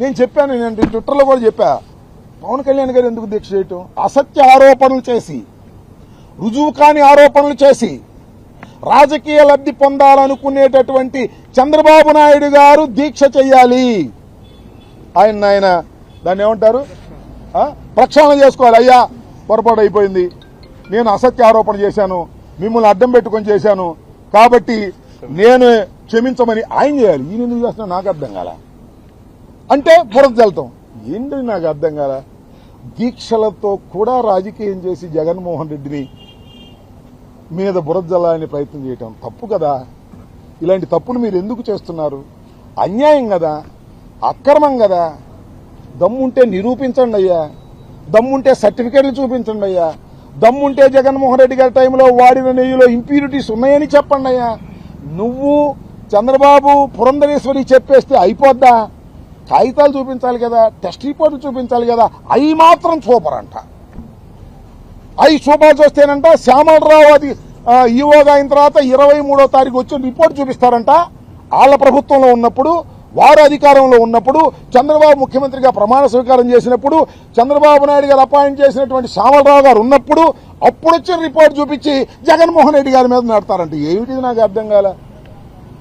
నేను చెప్పాను నేను ట్విట్టర్లో కూడా చెప్పా. పవన్ కళ్యాణ్ గారు ఎందుకు దీక్ష చేయటం? అసత్య ఆరోపణలు చేసి రుజువు కాని ఆరోపణలు చేసి రాజకీయ లబ్ధి పొందాలనుకునేటటువంటి చంద్రబాబు నాయుడు గారు దీక్ష చెయ్యాలి ఆయన ఆయన దాన్ని ఏమంటారు? ప్రక్షాళన చేసుకోవాలి. అయ్యా పొరపాటు అయిపోయింది. నేను అసత్య ఆరోపణ చేశాను. మిమ్మల్ని అడ్డం పెట్టుకొని చేశాను. కాబట్టి నేను క్షమించమని ఆయన చేయాలి. ఈయన ఎందుకు చేస్తున్నా నాకు అర్థం కాల. అంటే బురద జల్తాం ఏంటి నాకు అర్థం కాల? దీక్షలతో కూడా రాజకీయం చేసి జగన్మోహన్ రెడ్డిని మీద బురద జల్లాలని ప్రయత్నం చేయటం తప్పు కదా? ఇలాంటి తప్పులు మీరు ఎందుకు చేస్తున్నారు? అన్యాయం కదా? అక్రమం కదా? దమ్ముంటే నిరూపించండి అయ్యా. దమ్ముంటే సర్టిఫికేట్లు చూపించండి అయ్యా. దమ్ముంటే జగన్మోహన్ రెడ్డి గారి టైంలో వాడిన నెయ్యిలో ఇంప్యూరిటీస్ ఉన్నాయని చెప్పండి అయ్యా. నువ్వు చంద్రబాబు పురంధరేశ్వరి చెప్పేస్తే అయిపోద్దా? కాగితాలు చూపించాలి కదా టెస్ట్ రిపోర్ట్లు చూపించాలి కదా అవి మాత్రం సూపర్ అంట. అవి చూపాల్సి వస్తేనంట శ్యామలరావు అది ఈవోగా అయిన తర్వాత ఇరవై మూడో తారీఖు వచ్చి రిపోర్ట్ చూపిస్తారంట. వాళ్ళ ప్రభుత్వంలో ఉన్నప్పుడు వారు అధికారంలో ఉన్నప్పుడు చంద్రబాబు ముఖ్యమంత్రిగా ప్రమాణ స్వీకారం చేసినప్పుడు చంద్రబాబు నాయుడు గారు అపాయింట్ చేసినటువంటి శ్యామలరావు గారు ఉన్నప్పుడు అప్పుడొచ్చిన రిపోర్ట్ చూపించి జగన్మోహన్ రెడ్డి గారి మీద నడతారంట. ఏమిటిది నాకు అర్థం కాలే?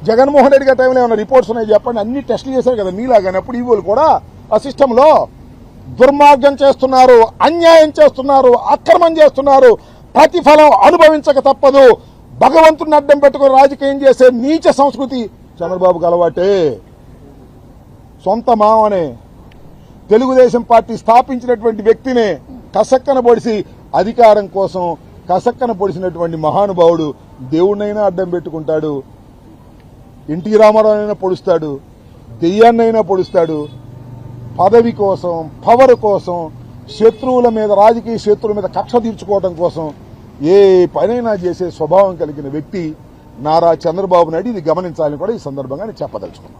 జగన్మోహన్ రెడ్డి గారి టైంలో ఏమైనా రిపోర్ట్స్ ఉన్నాయి చెప్పండి. అన్ని టెస్టులు చేశారు కదా మీలాగానే. అప్పుడు ఈవోలు కూడా ఆ సిస్టంలో దుర్మార్గం చేస్తున్నారు అన్యాయం చేస్తున్నారు అక్రమం చేస్తున్నారు. ప్రతిఫలం అనుభవించక తప్పదు. భగవంతుని అడ్డం పెట్టుకుని రాజకీయం చేసే నీచ సంస్కృతి చంద్రబాబుకు అలవాటే. సొంత మామనే. తెలుగుదేశం పార్టీ స్థాపించినటువంటి వ్యక్తినే కసక్కన పొడిసి అధికారం కోసం కసక్కన పొడిసినటువంటి మహానుభావుడు దేవుడినైనా అడ్డం పెట్టుకుంటాడు. ఎన్టీ రామారావునైనా పొడుస్తాడు దెయ్యాన్నైనా పొడుస్తాడు. పదవి కోసం పవర్ కోసం శత్రువుల మీద రాజకీయ శత్రువుల మీద కక్ష తీర్చుకోవడం కోసం ఏ పనైనా చేసే స్వభావం కలిగిన వ్యక్తి నారా చంద్రబాబు నాయుడు. ఇది గమనించాలని కూడా ఈ సందర్భంగా నేను చెప్పదలుచుకున్నాను